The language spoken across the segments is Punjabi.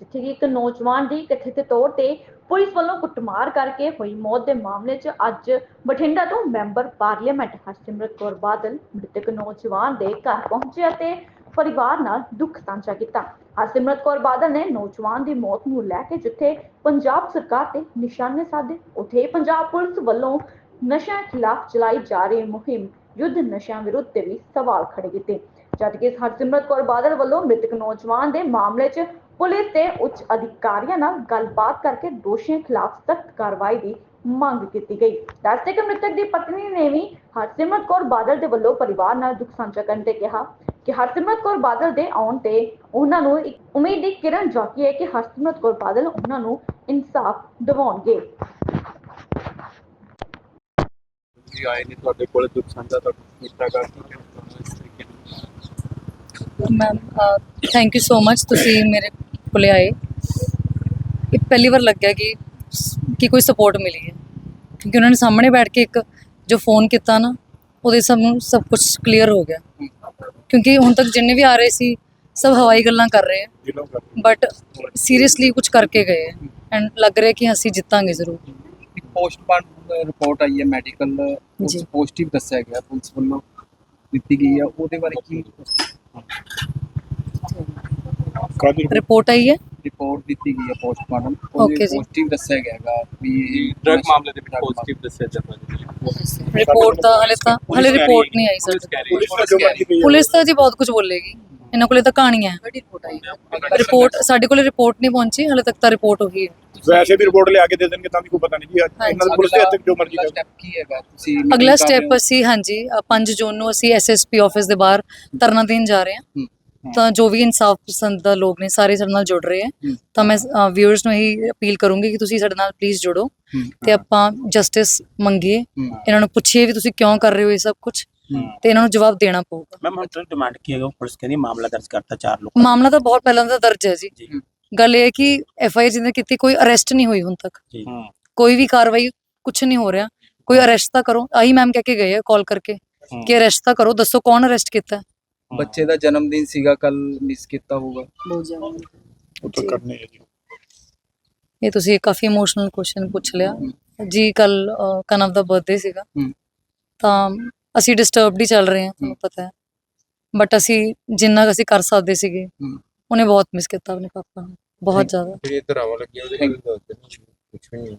ਜਿੱਥੇ ਕਿ ਇੱਕ ਨੌਜਵਾਨ ਦੀ ਕਥਿਤ ਤੌਰ ਤੇ ਪੁਲਿਸ ਵੱਲੋਂ ਕੁੱਟਮਾਰ ਕਰਕੇ ਹੋਈ ਮੌਤ ਦੇ ਮਾਮਲੇ 'ਚ ਅੱਜ ਬਠਿੰਡਾ ਤੋਂ ਮੈਂਬਰ ਪਾਰਲੀਮੈਂਟ ਹਰਸਿਮਰਤ ਕੌਰ ਬਾਦਲ ਮ੍ਰਿਤਕ ਨੌਜਵਾਨ ਦੇ ਘਰ ਪਹੁੰਚੇ ਅਤੇ ਪਰਿਵਾਰ ਨਾਲ ਦੁੱਖ ਸਾਂਝਾ ਕੀਤਾ। ਹਰਸਿਮਰਤ ਕੌਰ ਬਾਦਲ ਨੇ ਨੌਜਵਾਨ ਦੀ ਮੌਤ ਨੂੰ ਲੈ ਕੇ ਜਿੱਥੇ ਪੰਜਾਬ ਸਰਕਾਰ ਤੇ ਨਿਸ਼ਾਨੇ ਸਾਧੇ, ਉੱਥੇ ਪੰਜਾਬ ਪੁਲਿਸ ਵੱਲੋਂ ਨਸ਼ਿਆਂ ਖਿਲਾਫ ਚਲਾਈ ਜਾ ਰਹੀ ਮੁਹਿੰਮ ਯੁੱਧ ਨਸ਼ਿਆਂ ਵਿਰੁੱਧ ਤੇ ਵੀ ਸਵਾਲ ਖੜੇ ਕੀਤੇ। ਜਦਕਿ ਹਰਸਿਮਰਤ ਕੌਰ ਬਾਦਲ ਵੱਲੋਂ ਮ੍ਰਿਤਕ ਨੌਜਵਾਨ ਦੇ ਮਾਮਲੇ 'ਚ ਪੁਲਿਸ ਤੇ ਉੱਚ ਅਧਿਕਾਰੀਆਂ ਨਾਲ ਗੱਲਬਾਤ ਕਰਕੇ ਦੋਸ਼ੀਆਂ ਖਿਲਾਫ ਸਖਤ ਕਾਰਵਾਈ ਦੀ ਮੰਗ ਕੀਤੀ ਗਈ। ਦੱਸਦੇ ਕਿ ਮ੍ਰਿਤਕ ਦੀ ਪਤਨੀ ਨੇ ਵੀ ਹਰਸਿਮਰਤ ਕੌਰ ਬਾਦਲ ਦੇ ਵੱਲੋਂ ਪਰਿਵਾਰ ਨਾਲ ਦੁੱਖ ਸਾਂਝਾ ਕਰਨ ਤੇ ਕਿਹਾ ਕਿ ਹਰਸਿਮਰਤ ਕੌਰ ਬਾਦਲ ਦੇ ਆਉਣ ਤੇ ਉਹਨਾਂ ਨੂੰ ਇੱਕ ਉਮੀਦ ਦੀ ਕਿਰਨ ਜਾਗੀ ਹੈ ਕਿ ਹਰਸਿਮਰਤ ਕੌਰ ਬਾਦਲ ਉਹਨਾਂ ਨੂੰ ਇਨਸਾਫ ਦਿਵਾਉਣਗੇ। ਜੀ ਆਏ ਨੇ ਤੁਹਾਡੇ ਕੋਲ ਦੁੱਖ ਸਾਂਝਾ ਤੁਹਾਡਾ ਕੀਤਾ ਗਾ ਕੀ ਕਹਿਣਾ ਚਾਹੁੰਦੇ ਹੋ ਇਸ ਤਰੀਕੇ ਨਾਲ ma'am thank you so much ਤੁਸੀਂ ਮੇਰੇ ਕੋਲੇ ਆਏ। ਇਹ ਪਹਿਲੀ ਵਾਰ ਲੱਗਿਆ ਕਿ ਕਿ ਕੋਈ ਸਪੋਰਟ ਮਿਲੀ ਹੈ। ਕਿਉਂਕਿ ਉਹਨਾਂ ਨੇ ਸਾਹਮਣੇ ਬੈਠ ਕੇ ਇੱਕ ਜੋ ਫੋਨ ਕੀਤਾ ਨਾ ਉਹਦੇ ਸਭ ਨੂੰ ਸਭ ਕੁਝ ਕਲੀਅਰ ਹੋ ਗਿਆ। ਕਿਉਂਕਿ ਹੁਣ ਤੱਕ ਜਿੰਨੇ ਵੀ ਆ ਰਹੇ ਸੀ ਸਭ ਹਵਾਈ ਗੱਲਾਂ ਕਰ ਰਹੇ ਕਰ ਬਟ ਸੀਰੀਅਸਲੀ ਕੁਝ ਕਰਕੇ ਗਏ ਐਂਡ ਲੱਗ ਰਿਹਾ ਕਿ ਅਸੀਂ ਜਿੱਤਾਂਗੇ ਜ਼ਰੂਰ। ਪੋਸਟਮਾਰਟਮ ਰਿਪੋਰਟ ਆਈ ਹੈ ਮੈਡੀਕਲ। ਪੋਜ਼ਿਟਿਵ ਦੱਸਿਆ ਗਿਆ ਪੁਲਿਸ ਵੱਲੋਂ। ਦਿੱਤੀ ਗਈ ਹੈ। ਉਹਦੇ ਬਾਰੇ ਕੀ ਕਾਦੀ ਰਿਪੋਰਟ ਆਈ ਹੈ? ਰਿਪੋਰਟ ਦਿੱਤੀ ਗਈ ਹੈ ਪੋਸਟਮਾਰਟਮ Okay ਉਹਦੇ ਜੀ। ਪੋਜ਼ਿਟਿਵ ਦੱਸਿਆ ਗਿਆ ਹੈਗਾ ਵੀ ਇਹ ਡਰਗ ਮਾਮਲੇ ਦੇ ਵਿੱਚ ਪੋਜ਼ਿਟਿਵ ਦੱਸਿਆ ਜਾਂਦਾ ਜੀ ਰਿਪੋਰਟ ਤਾਂ ਹਲੇ ਤਾਂ ਹਲੇ ਰਿਪੋਰਟ ਨਹੀਂ ਆਈ ਪੁਲਿਸ ਸਾਡੇ ਕਹਿ ਰਹੀ ਹੈ। ਪੁਲਿਸ ਰਹੀ ਹੈ। ਤਾਂ ਜੀ ਬਹੁਤ ਕੁਝ ਬੋਲੇਗੀ। ਇਹਨਾਂ ਕੋਲੇ ਤਾਂ ਕਹਾਣੀਆਂ ਹੈ। ਰਿਪੋਰਟ ਸਾਡੇ ਕੋਲੇ ਰਿਪੋਰਟ ਨਹੀਂ ਪਹੁੰਚੀ ਹਲੇ ਤੱਕ ਤਾਂ ਰਿਪੋਰਟ ਹੋਈ ਹੈ। ਵੈਸੇ ਵੀ ਰਿਪੋਰਟ ਲਿਆ ਕੇ ਦੇ ਦੇਣਗੇ ਤਾਂ ਵੀ ਕੋਈ ਪਤਾ ਨਹੀਂ ਜੀ। ਅੱਜ ਇਹਨਾਂ ਦੇ ਪੁਲਿਸ ਦੇ ਹੱਥ ਤੱਕ ਜੋ ਮਰਜ਼ੀ ਅਗਲਾ ਕਰੋ step ਕੀ ਹੈਗਾ? ਤੁਸੀਂ ਅਗਲਾ ਕਰ ਰਹੇ ਸਟੈਪ ਅਸੀਂ ਹਾਂਜੀ ਅ, 5 ਜੂਨ ਨੂੰ ਅਸੀਂ ਐਸਐਸਪੀ ਆਫਿਸ ਦੇ ਬਾਹਰ ਧਰਨਾ ਦੇਣ ਜਾ ਰਹੇ ਹਾਂ। ਹੂੰ, ਤਾਂ ਜੋ ਵੀ ਇਨਸਾਫ ਪਸੰਦ ਦਾ ਲੋਕ ਨੇ ਸਾਰੇ ਸਾਡੇ ਨਾਲ ਜੁੜ ਰਹੇ ਹੈ। ਤਾਂ ਮੈਂ ਵਿਊਅਰਸ ਨੂੰ ਇਹੀ ਅਪੀਲ ਕਰੂੰਗੀ ਕਿ ਤੁਸੀਂ ਸਾਡੇ ਨਾਲ ਪਲੀਜ਼ ਜੁੜੋ ਤੇ ਆਪਾਂ ਜਸਟਿਸ ਮੰਗੀਏ। ਇਹਨਾਂ ਨੂੰ ਪੁੱਛੀਏ ਵੀ ਤੁਸੀਂ ਕਿਉਂ ਕਰ ਰਹੇ ਹੋ ਇਹ ਸਭ ਕੁਝ। ਤੇ ਇਹਨਾਂ ਨੂੰ ਜਵਾਬ ਦੇਣਾ ਪਊਗਾ। ਮੈਮ ਹੁਣ ਤੱਕ ਡਿਮਾਂਡ ਕੀ ਹੈਗਾ? ਪੁਲਿਸ ਕਹਿੰਦੀ ਮਾਮਲਾ ਦਰਜ ਕਰਤਾ ਚਾਰ ਲੋਕ ਮਾਮਲਾ ਤਾਂ ਬਹੁਤ ਪਹਿਲਾਂ ਦਾ ਦਰਜ ਹੈ ਜੀ। ਗੱਲ ਇਹ ਹੈ ਕਿ ਐਫ ਆਈ ਜਿਹਨੇ ਕੀਤੀ ਕੋਈ ਅਰੈਸਟ ਨਹੀਂ ਹੋਈ ਹੁਣ ਤੱਕ। ਕੋਈ ਵੀ ਕਾਰਵਾਈ ਕੁਝ ਨਹੀਂ ਹੋ ਰਿਹਾ। ਕੋਈ ਅਰੈਸਟ ਤਾਂ ਕਰੋ। ਆਹੀ ਮੈਮ ਕਹਿ ਕੇ ਗਏ ਆ ਕਾਲ ਕਰਕੇ। ਕਿ ਅਰੈਸਟ ਤਾਂ ਕਰੋ। ਦੱਸੋ ਕੌਣ ਅਰੈਸਟ ਕੀਤਾ? ਬੱਚੇ ਦਾ ਜਨਮ ਦਿਨ ਸੀਗਾ ਕੱਲ ਮਿਸ ਕੀਤਾ ਹੋਊਗਾ। ਉਹ ਤਾਂ ਕਰਨੇ ਹੈ ਜੀ। ਇਹ ਤੁਸੀਂ ਕਾਫੀ ਇਮੋਸ਼ਨਲ ਕੁਐਸਚਨ ਪੁੱਛ ਲਿਆ। ਜੀ ਕੱਲ ਕਨਵ ਦਾ ਬਰਥਡੇ ਸੀਗਾ। ਤਾਂ ਅਸੀਂ ਡਿਸਟਰਬਡ ਹੀ ਚੱਲ ਰਹੇ ਹਾਂ ਤੁਹਾਨੂੰ ਪਤਾ ਹੈ। ਬਟ ਅਸੀਂ ਜਿੰਨਾ ਕੁ ਅਸੀਂ ਕਰ ਸਕਦੇ ਸੀਗੇ। ਉਹਨੇ ਬਹੁਤ ਮਿਸ ਕੀਤਾ ਆਪਣੇ ਪਾਪਾ ਨੂੰ। ਬਹੁਤ ਜ਼ਿਆਦਾ। ਇਹ ਧਰਾਵਾ ਲੱਗਿਆ ਉਹਦੇ ਨਾਲ ਕੁਝ ਵੀ ਨਹੀਂ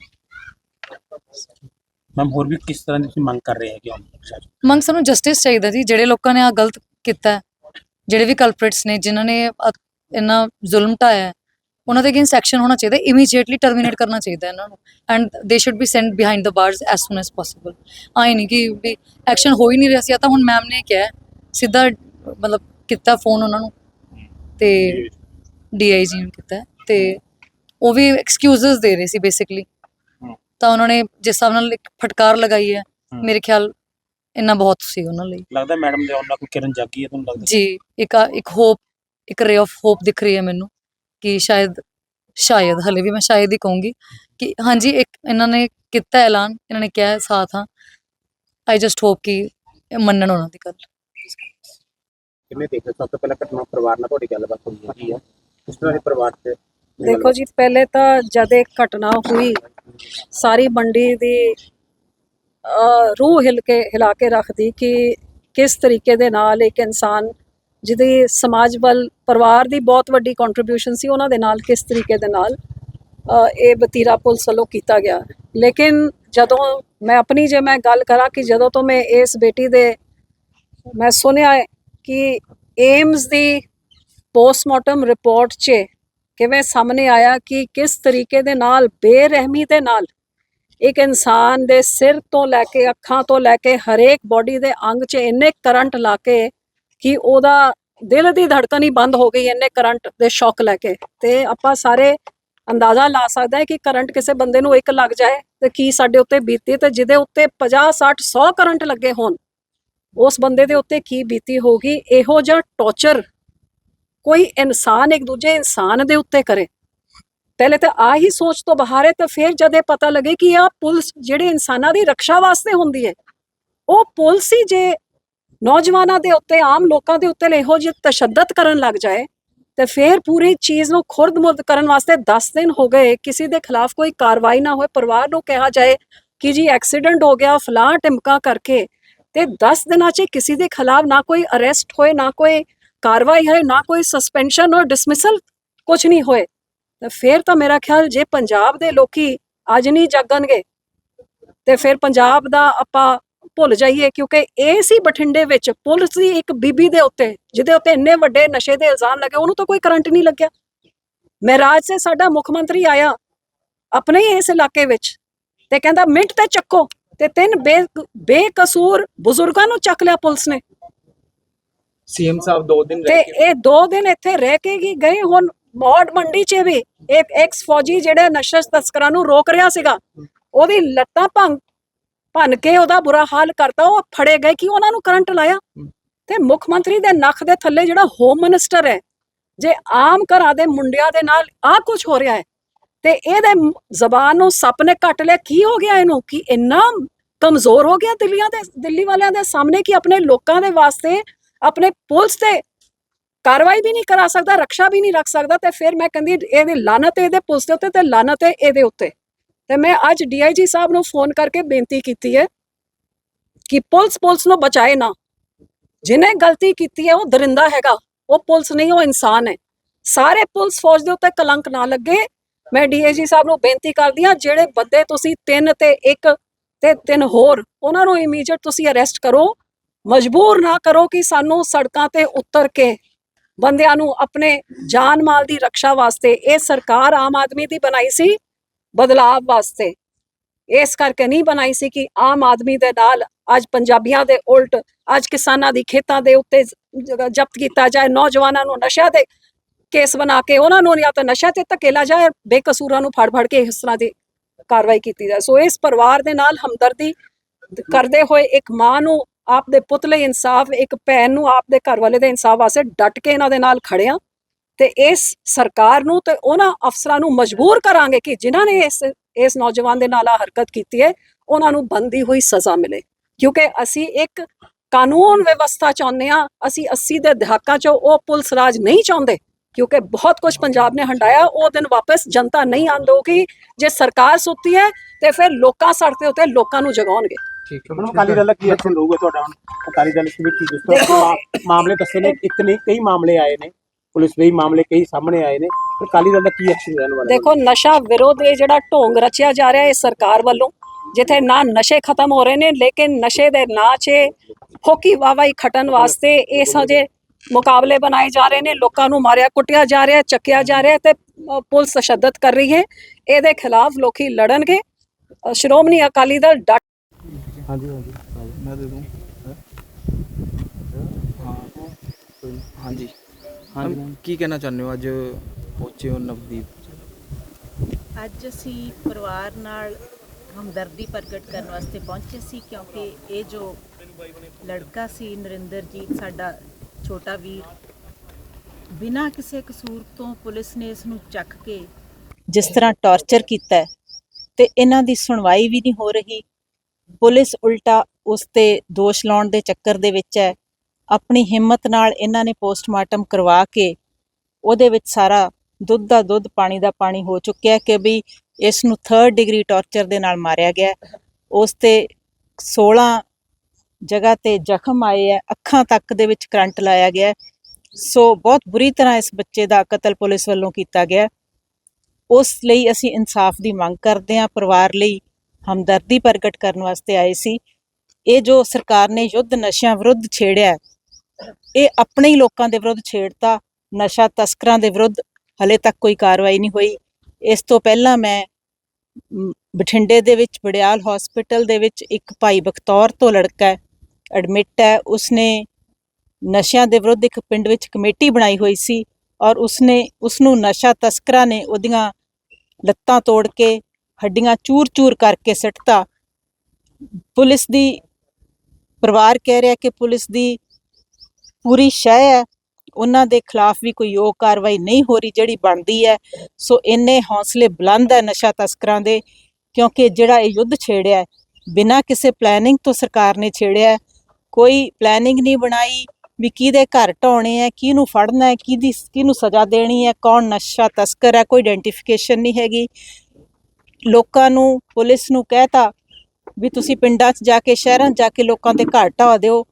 ਮੈਮ ਹੋਰ ਵੀ ਕਿਸ ਤਰ੍ਹਾਂ ਦੀ ਤੁਸੀਂ ਮੰਗ ਕਰ ਰਹੇ ਹੋ? ਪ੍ਰਸ਼ਾਸਨ ਮੰਗ ਸਾਨੂੰ ਜਸਟਿਸ ਚਾਹੀਦਾ ਜੀ। ਜਿਹੜੇ ਲੋਕਾਂ ਨੇ ਆ ਗਲਤ ਕੀਤਾ ਜਿਹੜੇ ਵੀ ਕਲਪ੍ਰਿਟਸ ਨੇ ਜਿਨ੍ਹਾਂ ਨੇ ਆਹ ਇੰਨਾ ਜ਼ੁਲਮ ਢਾਇਆ ਉਹਨਾਂ ਦੇ ਅਗੇਂਸਟ ਐਕਸ਼ਨ ਹੋਣਾ ਚਾਹੀਦਾ ਇਮੀਡੀਏਟਲੀ ਟਰਮੀਨੇਟ ਕਰਨਾ ਚਾਹੀਦਾ ਇਹਨਾਂ ਨੂੰ। And they should be sent behind the bars as soon as possible ਆਈ ਨਹੀਂ ਕਿ ਵੀ ਐਕਸ਼ਨ ਹੋ ਹੀ ਨਹੀਂ ਰਿਹਾ ਸੀ ਤਾਂ ਹੁਣ ਮੈਮ ਨੇ ਕਿਹਾ ਸਿੱਧਾ ਮਤਲਬ ਕੀਤਾ ਫੋਨ ਉਹਨਾਂ ਨੂੰ। ਤੇ ਡੀਆਈਜੀ ਨੂੰ ਕੀਤਾ ਤੇ ਉਹ ਵੀ ਐਕਸਕਿਊਜ਼ਸ ਦੇ ਰਹੇ ਸੀ ਬੇਸਿਕਲੀ। ਤਾਂ ਉਹਨਾਂ ਨੇ ਜਿਸ ਹਿਸਾਬ ਨਾਲ ਇੱਕ ਫਟਕਾਰ ਲਗਾਈ ਹੈ। ਮੇਰੇ ਖਿਆਲ ਇੰਨਾ ਬਹੁਤ ਸੀ ਉਹਨਾਂ ਲਈ। ਲੱਗਦਾ ਮੈਡਮ ਦੇ ਉਹਨਾਂ ਕੋਈ ਕਿਰਨ ਜਾਗੀ ਹੈ ਤੁਹਾਨੂੰ ਲੱਗਦਾ? ਜੀ ਇੱਕ ਆ- ਇੱਕ ਹੋਪ ਇੱਕ ਰੇ ਆਫ ਹੋਪ ਦਿਖ ਰਹੀ ਹੈ ਮੈਨੂੰ ਕਿ ਸ਼ਾਇਦ ਸ਼ਾਇਦ ਹਲੇ ਵੀ ਮੈਂ ਸ਼ਾਇਦ ਹੀ ਕਹੂੰਗੀ ਕਿ ਹਾਂਜੀ ਇੱਕ ਇਹਨਾਂ ਨੇ ਕੀਤਾ ਐਲਾਨ ਇਹਨਾਂ ਨੇ ਕਿਹਾ ਹੈ ਸਾਥ ਹਾਂ। ਆਈ ਜਸਟ ਹੋਪ ਕਿ ਇਹ ਮੰਨਣ ਉਹਨਾਂ ਦੀ ਗੱਲ। ਕਿਵੇਂ ਦੇਖਦੇ ਸਭ ਤੋਂ ਪਹਿਲਾਂ ਘਟਨਾ ਪਰਿਵਾਰ ਨਾਲ ਤੁਹਾਡੀ ਗੱਲਬਾਤ ਹੋਈ ਹੈਗੀ ਹੈ? ਕਿਸ ਤਰ੍ਹਾਂ ਦੇ ਪਰਿਵਾਰ ਤੇ ਦੇਖੋ ਜੀ ਪਹਿਲੇ ਤਾਂ ਜਦ ਇਹ ਘਟਨਾ ਹੋਈ ਸਾਰੀ ਮੰਡੀ ਦੀ ਰੂਹ ਹਿਲ ਕੇ, ਹਿਲਾ ਕੇ ਰੱਖਦੀ ਕਿ ਕਿਸ ਤਰੀਕੇ ਦੇ ਨਾਲ ਇੱਕ ਇਨਸਾਨ ਜਿਹਦੀ ਸਮਾਜ ਵੱਲ, ਪਰਿਵਾਰ ਦੀ ਬਹੁਤ ਵੱਡੀ ਕੰਟਰੀਬਿਊਸ਼ਨ ਸੀ, ਉਹਨਾਂ ਦੇ ਨਾਲ ਕਿਸ ਤਰੀਕੇ ਦੇ ਨਾਲ ਇਹ ਬਤੀਰਾ ਪੁਲਿਸ ਵੱਲੋਂ ਕੀਤਾ ਗਿਆ। ਲੇਕਿਨ ਜਦੋਂ ਮੈਂ ਆਪਣੀ, ਜੇ ਮੈਂ ਗੱਲ ਕਰਾਂ ਕਿ ਜਦੋਂ ਤੋਂ ਮੈਂ ਇਸ ਬੇਟੀ ਦੇ, ਮੈਂ ਸੁਣਿਆ ਕਿ ਏਮਸ ਦੀ ਪੋਸਟਮਾਰਟਮ ਰਿਪੋਰਟ 'ਚ ਕਿਵੇਂ ਸਾਹਮਣੇ ਆਇਆ ਕਿ ਕਿਸ ਤਰੀਕੇ ਦੇ ਨਾਲ, ਬੇਰਹਿਮੀ ਦੇ ਨਾਲ ਇੱਕ ਇਨਸਾਨ ਦੇ ਸਿਰ ਤੋਂ ਲੈ ਕੇ ਅੱਖਾਂ ਤੋਂ ਲੈ ਕੇ ਹਰੇਕ ਬਾਡੀ ਦੇ ਅੰਗ 'ਚ ਇੰਨੇ ਕਰੰਟ ਲਾ ਕੇ ਕਿ ਉਹਦਾ ਦਿਲ ਦੀ ਧੜਕਣ ਹੀ ਬੰਦ ਹੋ ਗਈ ਇੰਨੇ ਕਰੰਟ ਦੇ ਸ਼ੌਕ ਲੈ ਕੇ। ਤੇ ਆਪਾਂ ਸਾਰੇ ਅੰਦਾਜ਼ਾ ਲਾ ਸਕਦਾ ਹੈ ਕਿ ਕਰੰਟ ਕਿਸੇ ਬੰਦੇ ਨੂੰ ਇੱਕ ਲੱਗ ਜਾਏ ਤੇ ਕੀ ਸਾਡੇ ਉੱਤੇ ਬੀਤੀ ਤੇ ਜਿਹਦੇ ਉੱਤੇ 50 60 100 ਕਰੰਟ ਲੱਗੇ ਹੋਣ, ਉਸ ਬੰਦੇ ਦੇ ਉੱਤੇ ਕੀ ਬੀਤੀ ਹੋਗੀ ਇਹੋ ਜਿਹਾ ਟੌਰਚਰ ਕੋਈ ਇਨਸਾਨ ਇੱਕ ਦੂਜੇ ਇਨਸਾਨ ਦੇ ਉੱਤੇ ਕਰੇ। ਪਹਿਲੇ ਤਾਂ ਆ ਹੀ ਸੋਚ ਤੋਂ ਬਾਹਰ ਹੈ ਤਾਂ ਫਿਰ ਜਦ ਇਹ ਪਤਾ ਲੱਗੇ ਕਿ ਆ ਪੁਲਿਸ ਜਿਹੜੇ ਇਨਸਾਨਾਂ ਦੀ ਰੱਖਿਆ ਵਾਸਤੇ ਹੁੰਦੀ ਹੈ ਉਹ ਪੁਲਿਸ ਹੀ ਜੇ ਨੌਜਵਾਨਾਂ ਦੇ ਉੱਤੇ ਆਮ ਲੋਕਾਂ ਦੇ ਉੱਤੇ ਇਹੋ ਜਿਹੇ ਤਸ਼ੱਦਦ ਕਰਨ ਲੱਗ ਜਾਏ ਤੇ ਫਿਰ ਪੂਰੀ ਚੀਜ਼ ਨੂੰ ਖੁਰਦ-ਮੁਰਦ ਕਰਨ ਵਾਸਤੇ 10 ਦਿਨ ਹੋ ਗਏ ਕਿਸੇ ਦੇ ਖਿਲਾਫ ਕੋਈ ਕਾਰਵਾਈ ਨਾ ਹੋਏ ਪਰਿਵਾਰ ਨੂੰ ਕਿਹਾ ਜਾਏ ਕਿ ਜੀ ਐਕਸੀਡੈਂਟ ਹੋ ਗਿਆ ਫਲਾਂ ਟਿਮਕਾ ਕਰਕੇ ਤੇ 10 ਦਿਨਾਂ 'ਚ ਕਿਸੇ ਦੇ ਖਿਲਾਫ ਨਾ ਕੋਈ ਅਰੈਸਟ ਹੋਏ ਨਾ ਕੋਈ ਕਾਰਵਾਈ ਹੋਏ ਨਾ ਕੋਈ ਸਸਪੈਂਸ਼ਨ ਔਰ ਡਿਸਮਿਸਲ ਕੁਝ ਨਹੀਂ ਹੋਏ ਤਾਂ ਫਿਰ ਤਾਂ ਮੇਰਾ ਖਿਆਲ ਜੇ ਪੰਜਾਬ ਦੇ ਲੋਕੀ ਅੱਜ ਨਹੀਂ ਜਾਗਣਗੇ ਤੇ ਫਿਰ ਪੰਜਾਬ ਦਾ ਆਪਾਂ ਭੁੱਲ ਜਾਈਏ ਕਿਉਂਕਿ ਇਹ ਸੀ ਬਠਿੰਡੇ ਵਿੱਚ ਪੁਲਿਸ ਦੀ ਇੱਕ ਬੀਬੀ ਦੇ ਉੱਤੇ ਜਿਹਦੇ ਉੱਤੇ ਇੰਨੇ ਵੱਡੇ ਨਸ਼ੇ ਦੇ ਇਲਜ਼ਾਮ ਲੱਗੇ ਉਹਨੂੰ ਤਾਂ ਕੋਈ ਕਰੰਟ ਨਹੀਂ ਲੱਗਿਆ। ਮਹਿਰਾਜ ਸੇ ਸਾਡਾ ਮੁੱਖ ਮੰਤਰੀ ਆਇਆ ਆਪਣੇ ਹੀ ਇਸ ਇਲਾਕੇ ਵਿੱਚ ਤੇ ਕਹਿੰਦਾ ਮਿੰਟ ਤੇ ਚੱਕੋ ਤੇ ਤਿੰਨ ਬੇ ਬੇਕਸੂਰ ਬਜ਼ੁਰਗਾਂ ਨੂੰ ਚੱਕ ਲਿਆ ਪੁਲਿਸ ਨੇ। ਸੀਐਮ ਸਾਹਿਬ ਦੋ ਦਿਨ ਤੇ ਰਹਿ ਕੇ ਇਹ ਦੋ ਦਿਨ ਇੱਥੇ ਰਹਿ ਕੇ ਗਏ ਹੁਣ ਮੌੜ ਮੰਡੀ 'ਚ ਵੀ ਇੱਕ ਐਕਸ ਫੌਜੀ ਜਿਹੜੇ ਨਸ਼ਾ ਤਸਕਰਾਂ ਨੂੰ ਰੋਕ ਰਿਹਾ ਸੀਗਾ ਉਹਦੀ ਲੱਤਾਂ ਭੰਗ ਭੰਨ ਕੇ ਉਹਦਾ ਬੁਰਾ ਹਾਲ ਕਰਤਾ ਉਹ ਫੜੇ ਗਏ ਕਿ ਉਹਨਾਂ ਨੂੰ ਕਰੰਟ ਲਾਇਆ? ਤੇ ਮੁੱਖ ਮੰਤਰੀ ਦੇ ਨੱਕ ਦੇ ਥੱਲੇ ਜਿਹੜਾ ਹੋਮ ਮਿਨਿਸਟਰ ਹੈ ਜੇ ਆਮ ਘਰਾਂ ਦੇ ਮੁੰਡਿਆਂ ਦੇ ਨਾਲ ਆ ਕੁਝ ਹੋ ਰਿਹਾ ਹੈ ਤੇ ਇਹਦੇ ਜ਼ਬਾਨ ਨੂੰ ਸੱਪ ਨੇ ਕੱਟ ਲਿਆ ਕੀ ਹੋ ਗਿਆ ਇਹਨੂੰ? ਕਿ ਇੰਨਾ ਕਮਜ਼ੋਰ ਹੋ ਗਿਆ ਦਿੱਲੀਆਂ ਦੇ ਦਿੱਲੀ ਵਾਲਿਆਂ ਦੇ ਸਾਹਮਣੇ ਕਿ ਆਪਣੇ ਲੋਕਾਂ ਦੇ ਵਾਸਤੇ ਆਪਣੇ ਪੁਲਿਸ ਤੇ ਕਾਰਵਾਈ ਵੀ ਨਹੀਂ ਕਰਾ ਸਕਦਾ ਰੱਖਿਆ ਵੀ ਨਹੀਂ ਰੱਖ ਸਕਦਾ ਤੇ ਫਿਰ ਮੈਂ ਕਹਿੰਦੀ ਇਹਦੀ ਲਾਨਤ ਇਹਦੇ ਪੁਲਿਸ ਦੇ ਉੱਤੇ ਤੇ ਲਾਨਤ ਹੈ ਇਹਦੇ ਉੱਤੇ। ਤੇ ਮੈਂ ਅੱਜ ਡੀਆਈਜੀ ਸਾਹਿਬ ਨੂੰ ਫੋਨ ਕਰਕੇ ਬੇਨਤੀ ਕੀਤੀ ਹੈ ਕਿ ਪੁਲਿਸ ਪੁਲਿਸ ਨੂੰ ਬਚਾਏ ਨਾ। ਜਿਹਨੇ ਗਲਤੀ ਕੀਤੀ ਹੈ, ਉਹ ਦਰਿੰਦਾ ਹੈਗਾ। ਉਹ ਪੁਲਿਸ ਨਹੀਂ, ਉਹ ਇਨਸਾਨ ਹੈ। ਸਾਰੇ ਪੁਲਿਸ ਫੌਜ ਦੇ ਉੱਤੇ ਕਲੰਕ ਨਾ ਲੱਗੇ। ਮੈਂ ਡੀਆਈਜੀ ਸਾਹਿਬ ਨੂੰ ਬੇਨਤੀ ਕਰਦੀ ਹਾਂ, ਜਿਹੜੇ ਬੰਦੇ ਤੁਸੀਂ ਤਿੰਨ ਤੇ ਇੱਕ ਤੇ ਤਿੰਨ ਹੋਰ, ਉਹਨਾਂ ਨੂੰ ਇਮੀਡੀਏਟ ਤੁਸੀਂ ਅਰੈਸਟ ਕਰੋ। ਮਜਬੂਰ ਨਾ ਕਰੋ ਕਿ ਸਾਨੂੰ ਸੜਕਾਂ ਤੇ ਉਤਰ ਕੇ ਬੰਦਿਆਂ ਨੂੰ ਆਪਣੇ ਜਾਨ ਮਾਲ ਦੀ ਰੱਖਿਆ ਵਾਸਤੇ, ਇਹ ਸਰਕਾਰ ਆਮ ਆਦਮੀ ਦੀ ਬਣਾਈ ਸੀ ਬਦਲਾਵ ਵਾਸਤੇ। ਇਸ ਕਰਕੇ ਨਹੀਂ ਬਣਾਈ ਸੀ ਕਿ ਆਮ ਆਦਮੀ ਦੇ ਨਾਲ ਅੱਜ ਪੰਜਾਬੀਆਂ ਦੇ ਉਲਟ, ਅੱਜ ਕਿਸਾਨਾਂ ਦੀ ਖੇਤਾਂ ਦੇ ਉੱਤੇ ਜ਼ਬਤ ਕੀਤਾ ਜਾਏ, ਨੌਜਵਾਨਾਂ ਨੂੰ ਨਸ਼ਾ ਦੇ ਕੇਸ ਬਣਾ ਕੇ ਉਹਨਾਂ ਨੂੰ ਜਾਂ ਤਾਂ ਨਸ਼ਾ ਤੇ ਧਕੇਲਾ ਜਾਏ, ਬੇਕਸੂਰਾਂ ਨੂੰ ਫੜ ਫੜ ਕੇ ਇਸ ਤਰ੍ਹਾਂ ਦੀ ਕਾਰਵਾਈ ਕੀਤੀ ਜਾਏ। ਸੋ ਇਸ ਪਰਿਵਾਰ ਦੇ ਨਾਲ ਹਮਦਰਦੀ ਕਰਦੇ ਹੋਏ ਇੱਕ ਮਾਂ ਨੂੰ ਆਪਦੇ ਪੁੱਤ ਲਈ ਇਨਸਾਫ, ਇੱਕ ਭੈਣ ਨੂੰ ਆਪਦੇ ਘਰ ਵਾਲੇ ਦੇ ਇਨਸਾਫ ਵਾਸਤੇ ਡਟ ਕੇ ਇਹਨਾਂ ਦੇ ਨਾਲ ਖੜਿਆ ਤੇ ਇਸ ਸਰਕਾਰ ਨੂੰ ਤੇ ਉਹਨਾਂ ਅਫਸਰਾਂ ਨੂੰ ਮਜਬੂਰ ਕਰਾਂਗੇ ਕਿ ਜਿਨ੍ਹਾਂ ਨੇ ਇਸ ਇਸ ਨੌਜਵਾਨ ਦੇ ਨਾਲ ਆ ਹਰਕਤ ਕੀਤੀ ਹੈ, ਉਹਨਾਂ ਨੂੰ ਬੰਦੀ ਹੋਈ ਸਜ਼ਾ ਮਿਲੇ। ਕਿਉਂਕਿ ਅਸੀਂ ਇੱਕ ਕਾਨੂੰਨ ਵਿਵਸਥਾ ਚਾਹੁੰਦੇ ਆ ਅਸੀਂ 80 ਦੇ ਦਹਾਕਾਂ 'ਚ ਉਹ ਪੁਲਿਸ ਰਾਜ ਨਹੀਂ ਚਾਹੁੰਦੇ, ਕਿਉਂਕਿ ਬਹੁਤ ਕੁਝ ਪੰਜਾਬ ਨੇ ਹੰਡਾਇਆ, ਉਹ ਦਿਨ ਵਾਪਸ ਜਨਤਾ ਨਹੀਂ ਆਂਦੋਗੀ ਜੇ ਸਰਕਾਰ ਸੁੱਤੀ ਹੈ ਤੇ ਫਿਰ ਲੋਕਾਂ ਸੜਕ ਦੇ ਉੱਤੇ ਲੋਕਾਂ ਨੂੰ ਜਗਾਉਣਗੇ। ਠੀਕ ਹੈ ਹੁਣ ਅਕਾਲੀ ਦਲ ਦਾ ਕੀ ਐਕਸ਼ਨ ਰਹੂਗਾ ਤੁਹਾਡਾ ਹੁਣ? ਅਕਾਲੀ ਦਲ ਵਿੱਚ ਕੀ ਜਿਸ ਤਰ੍ਹਾਂ ਮਾ- ਮਾਮਲੇ ਦੱਸੇ ਨੇ ਇੱਕ ਨਹੀਂ ਕਈ ਮਾਮਲੇ ਆਏ ਨੇ। ਪੁਲਿਸ ਦੇ ਹੀ ਮਾਮਲੇ ਕਈ ਸਾਹਮਣੇ ਆਏ ਨੇ। ਫਿਰ ਅਕਾਲੀ ਦਲ ਦਾ ਕੀ ਐਕਸ਼ਨ ਰਹਿਣ ਵਾਲਾ ਹੈ? ਦੇਖੋ ਨਸ਼ਾ ਵਿਰੋਧ ਇਹ ਜਿਹੜਾ ਢੋਂਗ ਰਚਿਆ ਜਾ ਰਿਹਾ ਹੈ ਸਰਕਾਰ ਵੱਲੋਂ ਜਿੱਥੇ ਨਾ ਨਸ਼ੇ ਖਤਮ ਹੋ ਰਹੇ ਨੇ ਲੇਕਿਨ ਨਸ਼ੇ ਦੇ ਨਾਂ 'ਚ ਹੋਕੀ ਵਾਵਾਈ ਖਟਣ ਵਾਸਤੇ ਇਹ ਸਜੇ ਮੁਕਾਬਲੇ ਬਣਾਏ ਜਾ ਰਹੇ ਨੇ। ਲੋਕਾਂ ਨੂੰ ਮਾਰਿਆ ਕੁੱਟਿਆ ਜਾ ਰਿਹਾ ਚੱਕਿਆ ਜਾ ਰਿਹਾ ਤੇ ਪੁਲਿਸ ਤਸ਼ੱਦਦ ਕਰ ਰਹੀ ਹੈ। ਇਹਦੇ ਖਿਲਾਫ ਲੋਕੀ ਲੜਨਗੇ। ਸ਼੍ਰੋਮਣੀ ਅਕਾਲੀ ਦਲ ਡਟ ਹਾਂਜੀ ਹਾਂਜੀ। ਮੈਂ ਦੇ ਦੂੰ। ਹਾਂ? ਹਾਂਜੀ। ਹਾਂਜੀ। ਕੀ ਕਹਿਣਾ ਚਾਹੁੰਦੇ ਹੋ? ਅੱਜ ਪਹੁੰਚੇ ਹੋ ਨਵਦੀਪ। ਅੱਜ ਅਸੀਂ ਪਰਿਵਾਰ ਨਾਲ ਹਮਦਰਦੀ ਪ੍ਰਗਟ ਕਰਨ ਵਾਸਤੇ ਪਹੁੰਚੇ ਸੀ ਕਿਉਂਕਿ ਇਹ ਜੋ ਲੜਕਾ ਸੀ ਨਰਿੰਦਰਜੀਤ ਸਾਡਾ ਛੋਟਾ ਵੀਰ ਬਿਨਾਂ ਕਿਸੇ ਕਸੂਰ ਤੋਂ ਪੁਲਿਸ ਨੇ ਇਸ ਨੂੰ ਚੱਕ ਕੇ ਜਿਸ ਤਰ੍ਹਾਂ ਟੌਰਚਰ ਕੀਤਾ ਹੈ ਤੇ ਇਹਨਾਂ ਦੀ ਸੁਣਵਾਈ ਵੀ ਨਹੀਂ ਹੋ ਰਹੀ ਪੁਲਿਸ ਉਲਟਾ ਉਸ ਤੇ ਦੋਸ਼ ਲਾਉਣ ਦੇ ਚੱਕਰ ਦੇ ਵਿੱਚ ਹੈ। ਆਪਣੀ ਹਿੰਮਤ ਨਾਲ ਇਹਨਾਂ ਨੇ ਪੋਸਟਮਾਰਟਮ ਕਰਵਾ ਕੇ ਉਹਦੇ ਵਿੱਚ ਸਾਰਾ ਦੁੱਧ ਦਾ ਦੁੱਧ, ਪਾਣੀ ਦਾ ਪਾਣੀ ਹੋ ਚੁੱਕਿਆ ਕਿ ਵੀ ਇਸ ਨੂੰ 3rd ਡਿਗਰੀ ਟੌਰਚਰ ਦੇ ਨਾਲ ਮਾਰਿਆ ਗਿਆ। ਉਸ ਤੇ 16 ਜਗ੍ਹਾ ਤੇ ਜ਼ਖਮ ਆਏ ਹੈ। ਅੱਖਾਂ ਤੱਕ ਦੇ ਵਿੱਚ ਕਰੰਟ ਲਾਇਆ ਗਿਆ ਸੋ ਬਹੁਤ ਬੁਰੀ ਤਰ੍ਹਾਂ ਇਸ ਬੱਚੇ ਦਾ ਕਤਲ ਪੁਲਿਸ ਵੱਲੋਂ ਕੀਤਾ ਗਿਆ। ਉਸ ਲਈ ਅਸੀਂ ਇਨਸਾਫ ਦੀ ਮੰਗ ਕਰਦੇ ਹਾਂ। ਪਰਿਵਾਰ ਲਈ ਹਮਦਰਦੀ ਪ੍ਰਗਟ ਕਰਨ ਵਾਸਤੇ ਆਏ ਸੀ। ਇਹ ਜੋ ਸਰਕਾਰ ਨੇ ਯੁੱਧ ਨਸ਼ਿਆਂ ਵਿਰੁੱਧ ਛੇੜਿਆ ਇਹ ਆਪਣੇ ਹੀ ਲੋਕਾਂ ਦੇ ਵਿਰੁੱਧ ਛੇੜਤਾ, ਨਸ਼ਾ ਤਸਕਰਾਂ ਦੇ ਵਿਰੁੱਧ ਹਲੇ ਤੱਕ ਕੋਈ ਕਾਰਵਾਈ ਨਹੀਂ ਹੋਈ। ਇਸ ਤੋਂ ਪਹਿਲਾਂ ਮੈਂ ਬਠਿੰਡੇ ਦੇ ਵਿੱਚ ਬੜਿਆਲ ਹਸਪੀਟਲ ਦੇ ਵਿੱਚ ਇੱਕ ਭਾਈ ਬਖਤੌਰ ਤੋਂ ਲੜਕਾ ਐਡਮਿਟ ਹੈ। ਉਸਨੇ ਨਸ਼ਿਆਂ ਦੇ ਵਿਰੁੱਧ ਇੱਕ ਪਿੰਡ ਵਿੱਚ ਕਮੇਟੀ ਬਣਾਈ ਹੋਈ ਸੀ ਔਰ ਉਸਨੇ, ਉਸਨੂੰ ਨਸ਼ਾ ਤਸਕਰਾਂ ਨੇ ਉਹਦੀਆਂ ਲੱਤਾਂ ਤੋੜ ਕੇ ਹੱਡੀਆਂ ਚੂਰ-ਚੂਰ ਕਰਕੇ ਸਿੱਟਤਾ। ਪੁਲਿਸ ਦੀ ਪਰਿਵਾਰ ਕਹਿ ਰਿਹਾ ਕਿ ਪੁਲਿਸ ਦੀ ਪੂਰੀ ਸ਼ਹਿ ਹੈ। ਉਹਨਾਂ ਦੇ ਖਿਲਾਫ ਵੀ ਕੋਈ ਯੋਗ ਕਾਰਵਾਈ ਨਹੀਂ ਹੋ ਰਹੀ ਜਿਹੜੀ ਬਣਦੀ ਹੈ। ਸੋ ਇੰਨੇ ਹੌਸਲੇ ਬੁਲੰਦ ਹੈ ਨਸ਼ਾ ਤਸਕਰਾਂ ਦੇ, ਕਿਉਂਕਿ ਜਿਹੜਾ ਇਹ ਯੁੱਧ ਛੇੜਿਆ ਬਿਨਾਂ ਕਿਸੇ ਪਲੈਨਿੰਗ ਤੋਂ ਸਰਕਾਰ ਨੇ ਛੇੜਿਆ ਕੋਈ ਪਲੈਨਿੰਗ ਨਹੀਂ ਬਣਾਈ ਵੀ ਕਿਹਦੇ ਘਰ ਢਾਉਣੇ ਹੈ, ਕਿਹਨੂੰ ਫੜਨਾ ਹੈ, ਕਿਹਦੀ, ਕਿਹਨੂੰ ਸਜ਼ਾ ਦੇਣੀ ਹੈ, ਕੌਣ ਨਸ਼ਾ ਤਸਕਰ ਹੈ, ਕੋਈ ਆਇਡੈਂਟੀਫਿਕੇਸ਼ਨ ਨਹੀਂ ਹੈਗੀ। ਲੋਕਾਂ ਨੂੰ, ਪੁਲਿਸ ਨੂੰ ਕਹਿਤਾ ਵੀ ਤੁਸੀਂ ਪਿੰਡਾਂ 'ਚ ਜਾ ਕੇ, ਸ਼ਹਿਰਾਂ 'ਚ ਜਾ ਕੇ ਲੋਕਾਂ ਦੇ ਘਰ ਢਾਹ ਦਿਓ।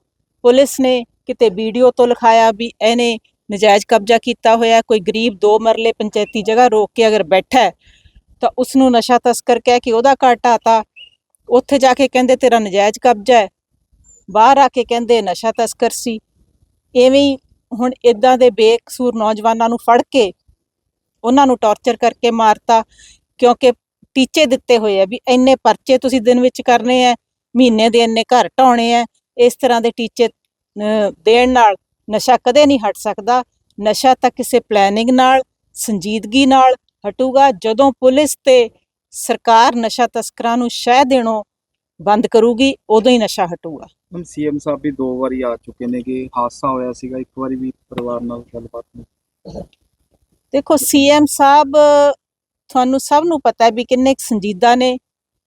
ਪੁਲਿਸ ਨੇ ਕਿਤੇ ਵੀਡੀਓ ਤੋਂ ਲਿਖਾਇਆ ਵੀ ਇਹਨੇ ਨਜਾਇਜ਼ ਕਬਜ਼ਾ ਕੀਤਾ ਹੋਇਆ, ਕੋਈ ਗਰੀਬ ਦੋ ਮਰਲੇ ਪੰਚਾਇਤੀ ਜਗ੍ਹਾ ਰੋਕ ਕੇ ਅਗਰ ਬੈਠਾ ਤਾਂ ਉਸ ਨੂੰ ਨਸ਼ਾ ਤਸਕਰ ਕਹਿ ਕੇ ਉਹਦਾ ਘਰ ਢਾਤਾ ਉੱਥੇ ਜਾ ਕੇ ਕਹਿੰਦੇ, ਤੇਰਾ ਨਜਾਇਜ਼ ਕਬਜ਼ਾ ਹੈ। ਬਾਹਰ ਆ ਕੇ ਕਹਿੰਦੇ, ਨਸ਼ਾ ਤਸਕਰ ਸੀ। ਐਵੇਂ ਹੀ ਹੁਣ ਇਦਾਂ ਦੇ ਬੇਕਸੂਰ ਨੌਜਵਾਨਾਂ ਨੂੰ ਫੜ ਕੇ ਉਹਨਾਂ ਨੂੰ ਟੌਰਚਰ ਕਰਕੇ ਮਾਰਤਾ, ਕਿਉਂਕਿ ਟੀਚੇ ਦਿੱਤੇ ਹੋਏ ਆ ਵੀ ਇੰਨੇ ਪਰਚੇ ਤੁਸੀਂ ਦਿਨ ਵਿੱਚ ਕਰਨੇ ਆ ਮਹੀਨੇ ਦੇ ਇੰਨੇ ਘਰ ਢਾਉਣੇ ਆ ਇਸ ਤਰ੍ਹਾਂ ਦੇ ਟੀਚੇ ਦੇਣ ਨਾਲ ਨਸ਼ਾ ਕਦੇ ਨਹੀਂ ਹਟ ਸਕਦਾ। ਨਸ਼ਾ ਤਾਂ ਕਿਸੇ ਪਲੈਨਿੰਗ ਨਾਲ ਸੰਜੀਦਗੀ ਨਾਲ ਹਟੂਗਾ। ਜਦੋਂ ਪੁਲਿਸ ਤੇ ਸਰਕਾਰ ਨਸ਼ਾ ਤਸਕਰਾਂ ਨੂੰ ਸ਼ਹਿ ਦੇਣੋਂ ਬੰਦ ਕਰੂਗੀ ਉਦੋਂ ਹੀ ਨਸ਼ਾ ਹਟੂਗਾ। ਹਮ ਸੀਐਮ ਸਾਹਿਬ ਵੀ ਦੋ ਵਾਰੀ ਆ ਚੁੱਕੇ ਨੇ ਕਿ ਹਾਦਸਾ ਹੋਇਆ ਸੀਗਾ। ਇੱਕ ਵਾਰੀ ਵੀ ਪਰਿਵਾਰ ਨਾਲ ਗੱਲਬਾਤ ਨਹੀਂ ਦੇਖੋ ਸੀਐਮ ਸਾਹਿਬ ਤੁਹਾਨੂੰ ਸਭ ਨੂੰ ਪਤਾ ਹੈ ਵੀ ਕਿੰਨੇ ਕੁ ਸੰਜੀਦਾ ਨੇ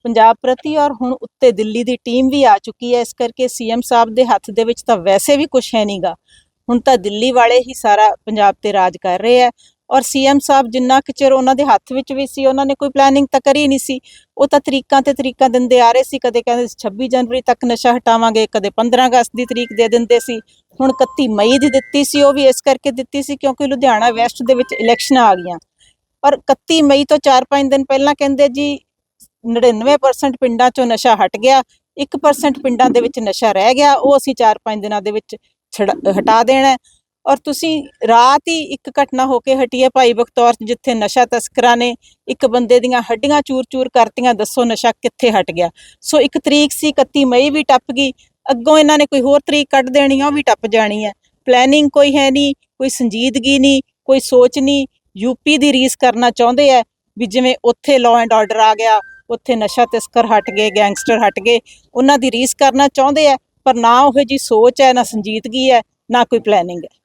ਪੰਜਾਬ ਪ੍ਰਤੀ ਔਰ ਹੁਣ ਉੱਤੇ ਦਿੱਲੀ ਦੀ ਟੀਮ ਵੀ ਆ ਚੁੱਕੀ ਹੈ। ਇਸ ਕਰਕੇ ਸੀਐਮ ਸਾਹਿਬ ਦੇ ਹੱਥ ਦੇ ਵਿੱਚ ਤਾਂ ਵੈਸੇ ਵੀ ਕੁਝ ਹੈ ਨਹੀਂਗਾ। ਹੁਣ ਤਾਂ ਦਿੱਲੀ ਵਾਲੇ ਹੀ ਸਾਰਾ ਪੰਜਾਬ ਤੇ ਰਾਜ ਕਰ ਰਹੇ ਆ ਔਰ ਸੀਐਮ ਸਾਹਿਬ ਜਿੰਨਾ ਕੁ ਚਿਰ ਉਹਨਾਂ ਦੇ ਹੱਥ ਵਿੱਚ ਵੀ ਸੀ, ਉਹਨਾਂ ਨੇ ਕੋਈ ਪਲੈਨਿੰਗ ਤਾਂ ਕਰੀ ਨਹੀਂ ਸੀ। ਉਹ ਤਾਂ ਤਰੀਕਾਂ ਤੇ ਤਰੀਕਾਂ ਦਿੰਦੇ ਆ ਰਹੇ ਸੀ, ਕਦੇ ਕਹਿੰਦੇ ਸੀ 26 ਜਨਵਰੀ ਤੱਕ ਨਸ਼ਾ ਹਟਾਵਾਂਗੇ, ਕਦੇ 15 ਅਗਸਤ ਦੀ ਤਰੀਕ ਦੇ ਦਿੰਦੇ ਸੀ। ਹੁਣ 31 ਮਈ ਦੀ ਦਿੱਤੀ ਸੀ, ਉਹ ਵੀ ਇਸ ਕਰਕੇ ਦਿੱਤੀ ਸੀ ਕਿਉਂਕਿ ਲੁਧਿਆਣਾ ਵੈਸਟ ਦੇ ਵਿੱਚ ਇਲੈਕਸ਼ਨਾਂ ਆ ਗਈਆਂ। ਔਰ 31 ਮਈ ਤੋਂ 4-5 ਦਿਨ ਪਹਿਲਾਂ ਕਹਿੰਦੇ ਜੀ 99% ਪਿੰਡਾਂ ਚੋਂ ਨਸ਼ਾ ਹਟ ਗਿਆ 1% ਪਿੰਡਾਂ ਦੇ ਵਿੱਚ ਨਸ਼ਾ ਰਹਿ ਗਿਆ, ਉਹ ਅਸੀਂ 4-5 ਦਿਨਾਂ ਦੇ ਵਿੱਚ ਛਡਾ- ਹਟਾ ਦੇਣਾ ਔਰ ਤੁਸੀਂ ਰਾਤ ਹੀ ਇੱਕ ਘਟਨਾ ਹੋ ਕੇ ਹਟੀ ਹੈ ਭਾਈ ਬਖਤੌਰ ਜਿੱਥੇ ਨਸ਼ਾ ਤਸਕਰਾਂ ਨੇ ਇੱਕ ਬੰਦੇ ਦੀਆਂ ਹੱਡੀਆਂ ਚੂਰ-ਚੂਰ ਕਰਤੀਆਂ, ਦੱਸੋ ਨਸ਼ਾ ਕਿੱਥੇ ਹਟ ਗਿਆ। ਸੋ ਇੱਕ ਤਰੀਕ ਸੀ 31 ਮਈ ਵੀ ਟੱਪ ਗਈ, ਅੱਗੋਂ ਇਹਨਾਂ ਨੇ ਕੋਈ ਹੋਰ ਤਰੀਕ ਕੱਢ ਦੇਣੀ ਆ ਉਹ ਵੀ ਟੱਪ ਜਾਣੀ ਹੈ। ਪਲੈਨਿੰਗ ਕੋਈ ਹੈ ਨਹੀਂ, ਕੋਈ ਸੰਜੀਦਗੀ ਨਹੀਂ, ਕੋਈ ਸੋਚ ਨਹੀਂ ਯੂਪੀ ਦੀ ਰੀਸ ਕਰਨਾ ਚਾਹੁੰਦੇ ਆ ਵੀ ਜਿਵੇਂ ਉੱਥੇ ਲਾਅ ਐਂਡ ਆਰਡਰ ਆ ਗਿਆ, ਉੱਥੇ ਨਸ਼ਾ ਤਸਕਰ ਹਟ ਗਏ ਗੈਂਗਸਟਰ ਹਟ ਗਏ, ਉਹਨਾਂ ਦੀ ਰੀਸ ਕਰਨਾ ਚਾਹੁੰਦੇ ਆ ਪਰ ਨਾ ਉਹ ਜੀ ਸੋਚ ਹੈ ਨਾ ਸੰਜੀਦਗੀ ਹੈ ਨਾ ਕੋਈ ਪਲੈਨਿੰਗ ਹੈ